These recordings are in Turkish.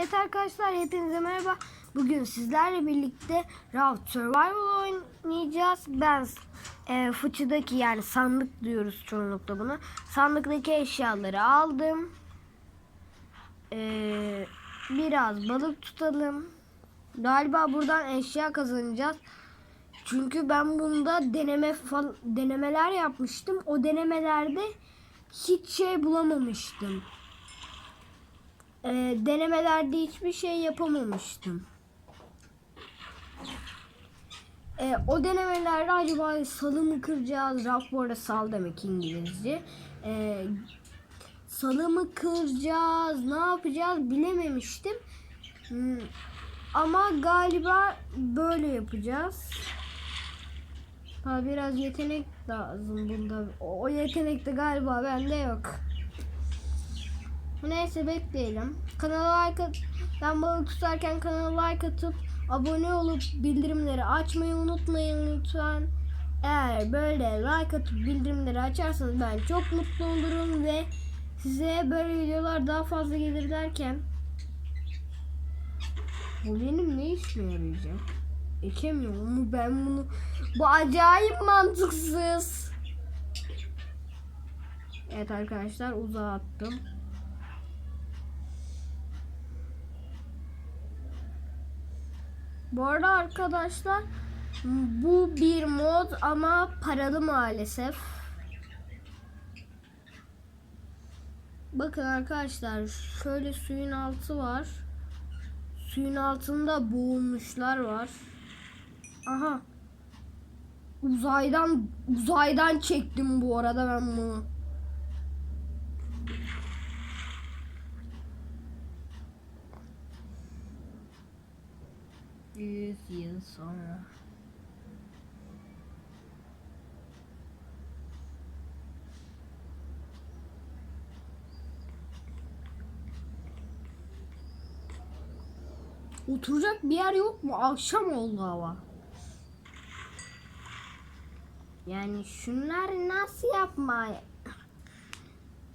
Evet arkadaşlar hepinize merhaba. Bugün sizlerle birlikte Raft Survival oynayacağız. Ben e, fıçıdaki yani sandık diyoruz çoğunlukla buna. Sandıktaki eşyaları aldım. E, biraz balık tutalım. Galiba buradan eşya kazanacağız. Çünkü ben bunda deneme denemeler yapmıştım. O denemelerde hiç şey bulamamıştım. Ee, denemelerde hiçbir şey yapamamıştım. Ee, o denemelerde acaba salı mı kıracağız? Raf bu arada sal demek İngilizce. Ee, salı mı kıracağız? Ne yapacağız bilememiştim. Hmm, Ama galiba böyle yapacağız. Ha biraz yetenek lazım bunda. O yetenek de galiba bende yok. Neyse bekleyelim. Kanala like at ben balık tutarken kanala like atıp abone olup bildirimleri açmayı unutmayın lütfen. Eğer böyle like atıp bildirimleri açarsanız ben çok mutlu olurum ve size böyle videolar daha fazla gelir derken bu benim ne işime yarayacak? Ekemiyorum mu ben bunu? Bu acayip mantıksız. Evet arkadaşlar uzağa attım. Bu arada arkadaşlar bu bir mod ama paralı maalesef. Bakın arkadaşlar şöyle suyun altı var. Suyun altında boğulmuşlar var. Aha. Uzaydan uzaydan çektim bu arada ben bunu. Yüz yıl sonra. Oturacak bir yer yok mu? Akşam oldu hava. Yani şunlar nasıl yapma?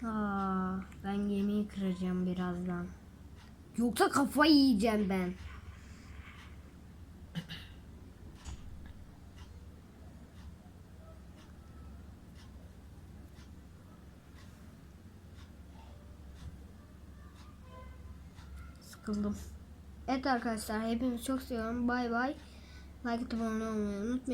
Aa, ben gemiyi kıracağım birazdan. Yoksa kafayı yiyeceğim ben. Sıkıldım. Evet arkadaşlar hepinizi çok seviyorum. Bay bay. Like abone olmayı unutmayın.